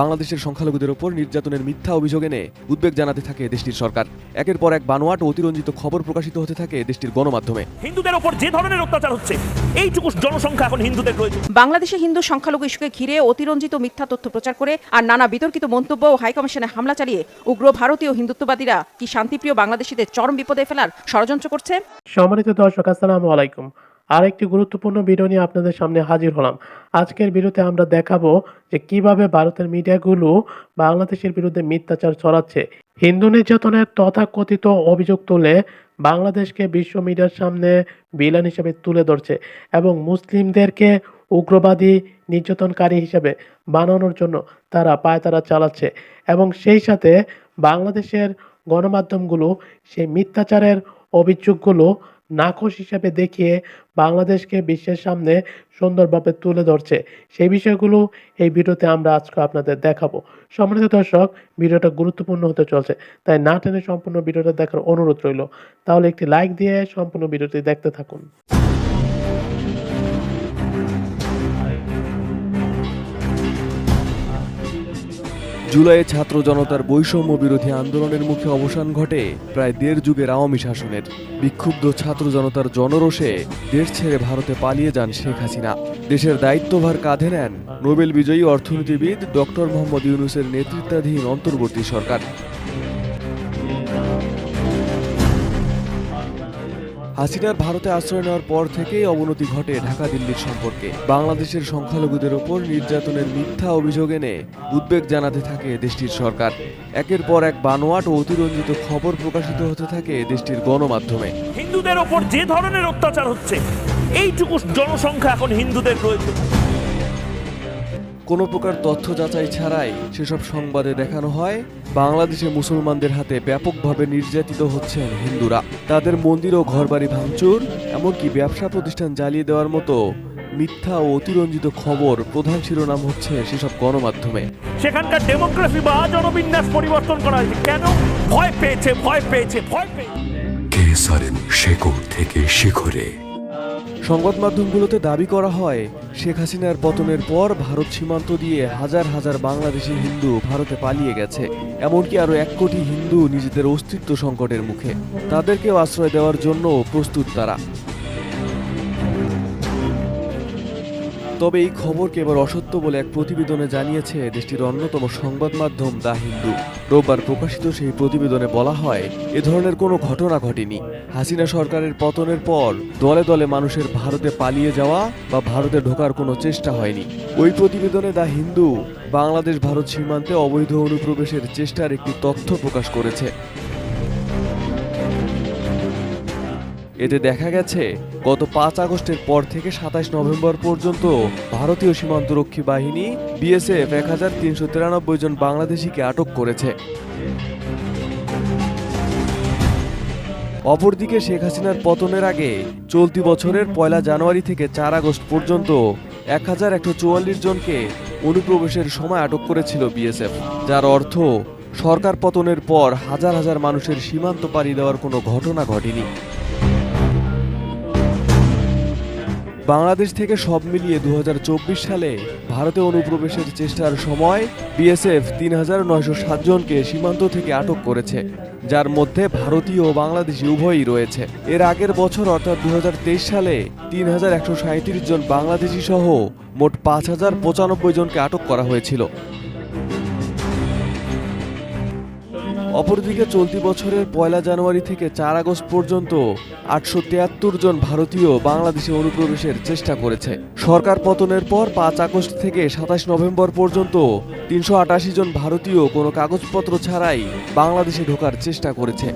বাংলাদেশের সংখ্যালঘুদের ওপর নির্যাতনের মিথ্যা অভিযোগ এনে উদ্বেগ জানাতে থাকে দেশটির সরকার। একের পর এক বানোয়াট অতিরঞ্জিত খবর প্রকাশিত হতে থাকে দেশটির গণমাধ্যমে। হিন্দুদের ওপর যে ধরনের অত্যাচার হচ্ছে এইটুকু জনসংখ্যা এখন হিন্দুদের রয়েছে বাংলাদেশে হিন্দু সংখ্যালঘু ইস্যুকে ঘিরে অতিরঞ্জিত মিথ্যা তথ্য প্রচার করে আর নানা বিতর্কিত মন্তব্য ও হাইকমিশনে হামলা চালিয়ে উগ্র ভারতীয় হিন্দুত্ববাদীরা কি শান্তিপ্রিয় বাংলাদেশিদের চরম বিপদে ফেলার ষড়যন্ত্র করছে? সম্মানিত দর্শক আসসালামু আলাইকুম। আর একটি গুরুত্বপূর্ণ ভিডিও নিয়ে আপনাদের সামনে হাজির হলাম। আজকের ভিডিওতে আমরা দেখাবো যে কীভাবে ভারতের মিডিয়াগুলো বাংলাদেশের বিরুদ্ধে মিথ্যাচার ছড়াচ্ছে। হিন্দু নির্যাতনের তথাকথিত অভিযোগ তুলে বাংলাদেশকে বিশ্ব মিডিয়ার সামনে বিলান হিসেবে তুলে ধরছে এবং মুসলিমদেরকে উগ্রবাদী, নির্যাতনকারী হিসেবে বানানোর জন্য তারা পায়তারা চালাচ্ছে এবং সেই সাথে বাংলাদেশের গণমাধ্যমগুলো সেই মিথ্যাচারের অভিযোগগুলো নাকশ হিসাবে দেখিয়ে বাংলাদেশকে বিশ্বের সামনে সুন্দরভাবে তুলে ধরছে। সেই বিষয়গুলো এই ভিডিওতে আমরা আজকে আপনাদের দেখাবো। সম্মানিত দর্শক, ভিডিওটা গুরুত্বপূর্ণ হতে চলছে, তাই না টেনে সম্পূর্ণ ভিডিওটা দেখার অনুরোধ রইল। তাহলে একটি লাইক দিয়ে সম্পূর্ণ ভিডিওটি দেখতে থাকুন। জুলাইয়ে ছাত্র জনতার বৈষম্য বিরোধী আন্দোলনের মুখে অবসান ঘটে প্রায় দেড় যুগের আওয়ামী শাসনের। বিক্ষুব্ধ ছাত্র জনতার জনরোষে দেশ ছেড়ে ভারতে পালিয়ে যান শেখ হাসিনা। দেশের দায়িত্বভার কাঁধে নেন নোবেল বিজয়ী অর্থনীতিবিদ ডক্টর মোহাম্মদ ইউনুসের নেতৃত্বাধীন অন্তর্বর্তী সরকার। হাসিনার ভারতে আশ্রয় নেওয়ার পর থেকেই অবনতি ঘটে ঢাকা দিল্লির সম্পর্কে। বাংলাদেশের সংখ্যালঘুদের ওপর নির্যাতনের মিথ্যা অভিযোগ এনে উদ্বেগ জানাতে থাকে দেশটির সরকার। একের পর এক বানোয়াট ও অতিরঞ্জিত খবর প্রকাশিত হতে থাকে দেশটির গণমাধ্যমে। হিন্দুদের ওপর যে ধরনের অত্যাচার হচ্ছে, এইটুকু জনসংখ্যা এখন হিন্দুদের রয়েছে কোনো প্রকার তথ্য যাচাই ছাড়াই সেসব সংবাদে দেখানো হয় বাংলাদেশে মুসলমানদের হাতে ব্যাপকভাবে নির্যাতিত হচ্ছেন হিন্দুরা। তাদের মন্দির ও ঘরবাড়ি ভাঙচুর এমনকি ব্যবসা প্রতিষ্ঠান জ্বালিয়ে দেওয়ার মতো মিথ্যা ও অতিরঞ্জিত খবর প্রধান শিরোনাম হচ্ছে সেসব গণমাধ্যমে। সেখানকার ডেমোক্রেসি বা জনবিন্যাস পরিবর্তন করা হয়েছে। কেন? ভয় পেয়েছে ভয় পেয়েছে ভয় পেয়েছে। কেসারেন শেকড় থেকে শিখরে? সংবাদ মাধ্যমগুলোতে দাবি করা হয়, শেখ হাসিনার পতনের পর ভারত সীমান্ত দিয়ে হাজার হাজার বাংলাদেশি হিন্দু ভারতে পালিয়ে গেছে। এমনকি আরও এক কোটি হিন্দু নিজেদের অস্তিত্ব সংকটের মুখে। তাদেরকেও আশ্রয় দেওয়ার জন্য প্রস্তুত তারা। তবে এই খবরকে এবার অসত্য বলে এক প্রতিবেদনে জানিয়েছে দেশটির অন্যতম সংবাদ মাধ্যম দা হিন্দু। রোববার প্রকাশিত সেই প্রতিবেদনে বলা হয়, এ ধরনের কোনো ঘটনা ঘটেনি। হাসিনা সরকারের পতনের পর দলে দলে মানুষের ভারতে পালিয়ে যাওয়া বা ভারতে ঢোকার কোনো চেষ্টা হয়নি। ওই প্রতিবেদনে দা হিন্দু বাংলাদেশ ভারত সীমান্তে অবৈধ অনুপ্রবেশের চেষ্টার একটি তথ্য প্রকাশ করেছে। এতে দেখা গেছে, গত পাঁচ আগস্টের পর থেকে সাতাশ নভেম্বর পর্যন্ত ভারতীয় সীমান্তরক্ষী বাহিনী বিএসএফ এক হাজার তিনশো তিরানব্বই জন বাংলাদেশিকে আটক করেছে। অপরদিকে শেখ হাসিনার পতনের আগে চলতি বছরের পয়লা জানুয়ারি থেকে চার আগস্ট পর্যন্ত এক হাজার একশো চুয়াল্লিশ জনকে অনুপ্রবেশের সময় আটক করেছিল বিএসএফ, যার অর্থ সরকার পতনের পর হাজার হাজার মানুষের সীমান্ত পাড়ি দেওয়ার কোনো ঘটনা ঘটেনি। বাংলাদেশ থেকে সব মিলিয়ে দু হাজার চব্বিশ সালে ভারতে অনুপ্রবেশের চেষ্টার সময় বিএসএফ তিন হাজার নয়শো সাতজনকে সীমান্ত থেকে আটক করেছে, যার মধ্যে ভারতীয় ও বাংলাদেশি উভয়ই রয়েছে। এর আগের বছর অর্থাৎ দু হাজার তেইশ সালে তিন হাজার একশো জন বাংলাদেশি সহ মোট পাঁচ হাজার পঁচানব্বই জনকে আটক করা হয়েছিল। অপরদিকে চলতি বছরের পয়লা জানুয়ারি থেকে চার আগস্ট পর্যন্ত আটশো তিয়াত্তর জন ভারতীয় বাংলাদেশে অনুপ্রবেশের চেষ্টা করেছে। সরকার পতনের পর পাঁচ আগস্ট থেকে সাতাশ নভেম্বর পর্যন্ত তিনশো আটাশি জন ভারতীয় কোনো কাগজপত্র ছাড়াই বাংলাদেশে ঢোকার চেষ্টা করেছে।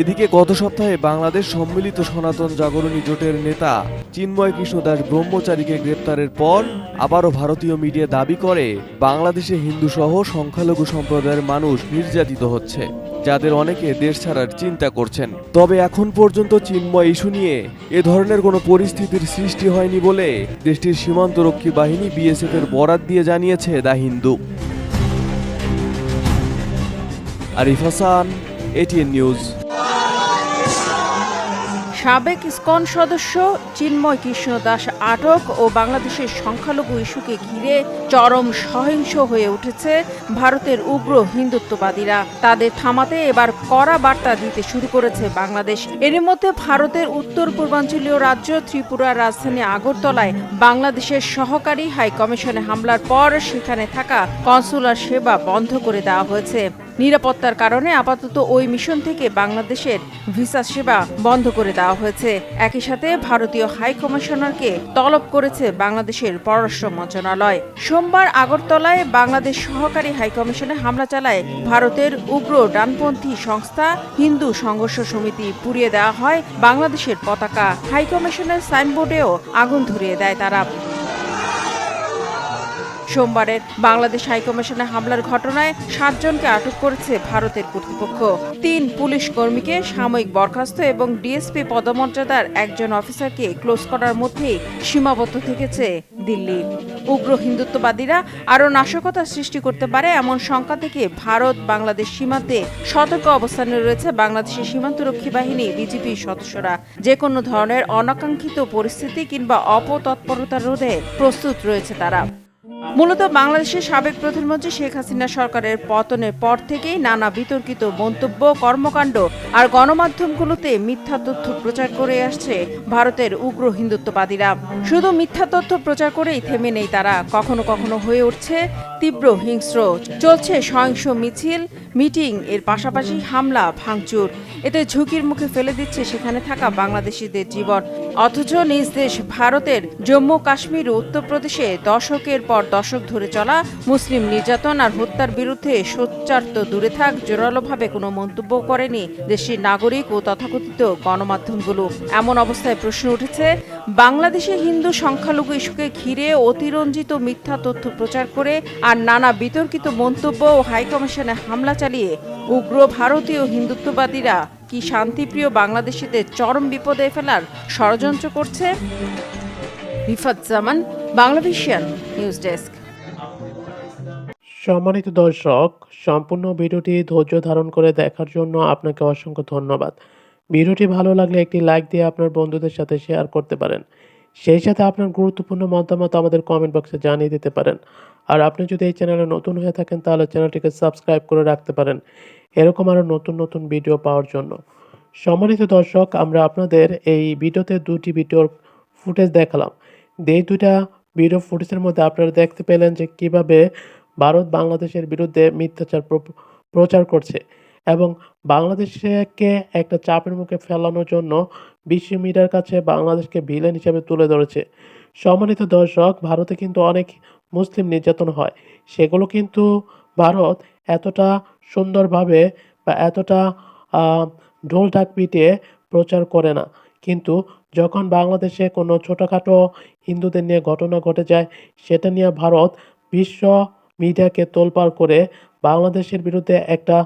এদিকে গত সপ্তাহে বাংলাদেশ সম্মিলিত সনাতন জাগরণী জোটের নেতা চিন্ময় কৃষ্ণ দাস ব্রহ্মচারীকে গ্রেপ্তারের পর আবারও ভারতীয় মিডিয়া দাবি করে, বাংলাদেশে হিন্দু সহ সংখ্যালঘু সম্প্রদায়ের মানুষ নির্যাতিত হচ্ছে, যাদের অনেকে দেশ ছাড়ার চিন্তা করছেন। তবে এখন পর্যন্ত চিন্ময় ইস্যু নিয়ে এ ধরনের কোনো পরিস্থিতির সৃষ্টি হয়নি বলে দেশটির সীমান্তরক্ষী বাহিনী বিএসএফ এর বরাত দিয়ে জানিয়েছে the Hindu. Arif Hasan, ATN news. সাবেক ইসকন সদস্য চিন্ময় কৃষ্ণ দাস আটক ও বাংলাদেশের সংখ্যালঘু ইস্যুকে ঘিরে চরম সহিংস হয়ে উঠেছে ভারতের উগ্র হিন্দুত্ববাদীরা। তাদের থামাতে এবার কড়া বার্তা দিতে শুরু করেছে বাংলাদেশ। এর মধ্যে ভারতের উত্তর পূর্বাঞ্চলীয় রাজ্য ত্রিপুরার রাজধানী আগরতলায় বাংলাদেশের সহকারী হাই কমিশনে হামলার পর সেখানে থাকা কনসুলার সেবা বন্ধ করে দেওয়া হয়েছে। নিরাপত্তার কারণে আপাতত ওই মিশন থেকে বাংলাদেশের ভিসা সেবা বন্ধ করে দেওয়া হয়েছে। একই সাথে ভারতীয় হাই কমিশনারকে তলব করেছে বাংলাদেশের পররাষ্ট্র মন্ত্রণালয়। সোমবার আগরতলায় বাংলাদেশ সহকারী হাই কমিশনে হামলা চালায় ভারতের উগ্র ডানপন্থী সংস্থা হিন্দু সংঘর্ষ সমিতি। পুড়িয়ে দেওয়া হয় বাংলাদেশের পতাকা। হাই কমিশনের সাইনবোর্ডেও আগুন ধরিয়ে দেয় তারা। সোমবারের বাংলাদেশ হাইকমিশনে হামলার ঘটনায় সাতজনকে আটক করেছে ভারতের কর্তৃপক্ষ। তিন পুলিশ কর্মীকে সাময়িক বরখাস্ত এবং ডিএসপি পদমর্যাদার একজন অফিসারকে ক্লোজ করার মধ্যেই সীমাবদ্ধ থেকেছে দিল্লি। উগ্র হিন্দুত্ববাদীরা আরও নাশকতা সৃষ্টি করতে পারে এমন শঙ্কা থেকে ভারত বাংলাদেশ সীমান্তে সতর্ক অবস্থানে রয়েছে বাংলাদেশের সীমান্তরক্ষী বাহিনী, বিজিবির সদস্যরা। যে কোনো ধরনের অনাকাঙ্ক্ষিত পরিস্থিতি কিংবা অপতৎপরতা রোধে প্রস্তুত রয়েছে তারা। মূলত বাংলাদেশের সাবেক প্রধানমন্ত্রী শেখ হাসিনা সরকারের পতনের পর থেকেই নানা বিতর্কিত মন্তব্য, কর্মকাণ্ড আর গণমাধ্যমগুলোতে মিথ্যা তথ্য প্রচার করে আসছে ভারতের উগ্র হিন্দুত্ববাদীরা। শুধু মিথ্যা তথ্য প্রচার করেই থেমে নেই তারা। কখনো কখনো হয়ে উঠছে তীব্র হিংস্র। চলছে সহিংস মিছিল, মিটিং, এর পাশাপাশি হামলা, ভাঙচুর। এতে ঝুঁকির মুখে ফেলে দিচ্ছে সেখানে থাকা বাংলাদেশিদের জীবন। অথচ নিজ দেশ ভারতের জম্মু কাশ্মীর ও উত্তরপ্রদেশে দশকের পর দশক ধরে চলা মুসলিম নির্যাতন আর হত্যার বিরুদ্ধে সোচ্চার তো দূরে থাক, জোরালোভাবে কোনো মন্তব্য করেনি দেশের নাগরিক ও তথাকথিত গণমাধ্যমগুলো। এমন অবস্থায় প্রশ্ন উঠেছে, বাংলাদেশে হিন্দু সংখ্যালঘু ইস্যুকে ঘিরে অতিরঞ্জিত মিথ্যা তথ্য প্রচার করে আর নানা বিতর্কিত মন্তব্য ও হাইকমিশনে হামলা চালিয়ে উগ্র ভারতীয় হিন্দুত্ববাদীরা কি শান্তিপ্রিয় বাংলাদেশিদের চরম বিপদে ফেলার ষড়যন্ত্র করছে? Rifat Zaman Banglavision news desk. সম্মানিত দর্শক, সম্পূর্ণ ভিডিওটি ধৈর্য ধারণ করে দেখার জন্য আপনাকে অসংখ্য ধন্যবাদ। ভিডিওটি ভালো লাগলে একটি লাইক দিয়ে আপনার বন্ধুদের সাথে শেয়ার করতে পারেন। সেই সাথে আপনার গুরুত্বপূর্ণ মতামত আমাদের কমেন্ট বক্সে জানিয়ে দিতে পারেন। আর আপনি যদি এই চ্যানেলে নতুন হয়ে থাকেন, তাহলে চ্যানেলটিকে সাবস্ক্রাইব করে রাখতে পারেন। এরকম আরও নতুন নতুন ভিডিও পাওয়ার জন্য। সম্মানিত দর্শক, আমরা আপনাদের এই ভিডিওতে দুটি ভিডিওর ফুটেজ দেখালাম। এই দুইটা ভিডিও ফুটেজের মধ্যে আপনারা দেখতে পেলেন যে কীভাবে ভারত বাংলাদেশের বিরুদ্ধে মিথ্যাচার প্র- প্রচার করছে। এবং বাংলাদেশকে একটা চাপের মুখে ফেলানোর জন্য বিশ্ব মিডিয়ার কাছে বাংলাদেশকে ভিলেন হিসেবে তুলে ধরেছে। সম্মানিত দর্শক, ভারতে কিন্তু অনেক মুসলিম নির্যাতন হয়। সেগুলো কিন্তু ভারত এতটা সুন্দরভাবে বা এতটা ঢোল ঢাক পিটিয়ে প্রচার করে না। কিন্তু যখন বাংলাদেশে কোনো ছোটোখাটো হিন্দুদের নিয়ে ঘটনা ঘটে যায়, সেটা নিয়ে ভারত বিশ্ব মিডিয়াকে তোলপাড় করে বাংলাদেশের বিরুদ্ধে একটা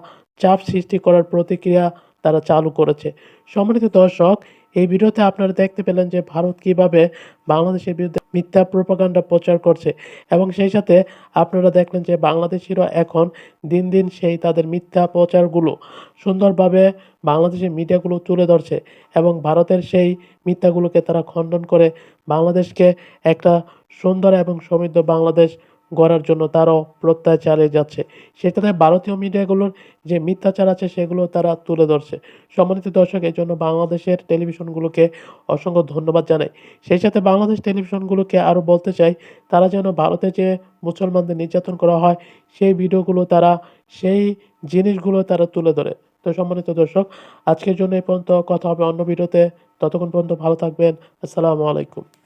চাপ সৃষ্টি করার প্রতিক্রিয়া তারা চালু করেছে। সম্মানিত দর্শক, এই ভিডিওতে আপনারা দেখতে পেলেন যে ভারত কীভাবে বাংলাদেশের বিরুদ্ধে মিথ্যা প্রোপাগান্ডা প্রচার করছে এবং সেই সাথে আপনারা দেখলেন যে বাংলাদেশিরা এখন দিন দিন সেই তাদের মিথ্যা প্রচারগুলো সুন্দরভাবে বাংলাদেশের মিডিয়াগুলো তুলে ধরছে এবং ভারতের সেই মিথ্যাগুলোকে তারা খণ্ডন করে বাংলাদেশকে একটা সুন্দর এবং সমৃদ্ধ বাংলাদেশ গড়ার জন্য তারাও প্রত্যয় চালিয়ে যাচ্ছে। সেটাতে ভারতীয় মিডিয়াগুলোর যে মিথ্যাচার আছে, সেগুলো তারা তুলে ধরছে। সম্মানিত দর্শক, এই জন্য বাংলাদেশের টেলিভিশনগুলোকে অসংখ্য ধন্যবাদ জানাই। সেই সাথে বাংলাদেশ টেলিভিশনগুলোকে আরও বলতে চাই, তারা যেন ভারতে যে মুসলমানদের নির্যাতন করা হয়, সেই ভিডিওগুলো তারা, সেই জিনিসগুলো তারা তুলে ধরে। তো সম্মানিত দর্শক, আজকের জন্য এই পর্যন্ত। কথা হবে অন্য ভিডিওতে। ততক্ষণ পর্যন্ত ভালো থাকবেন। আসসালামু আলাইকুম।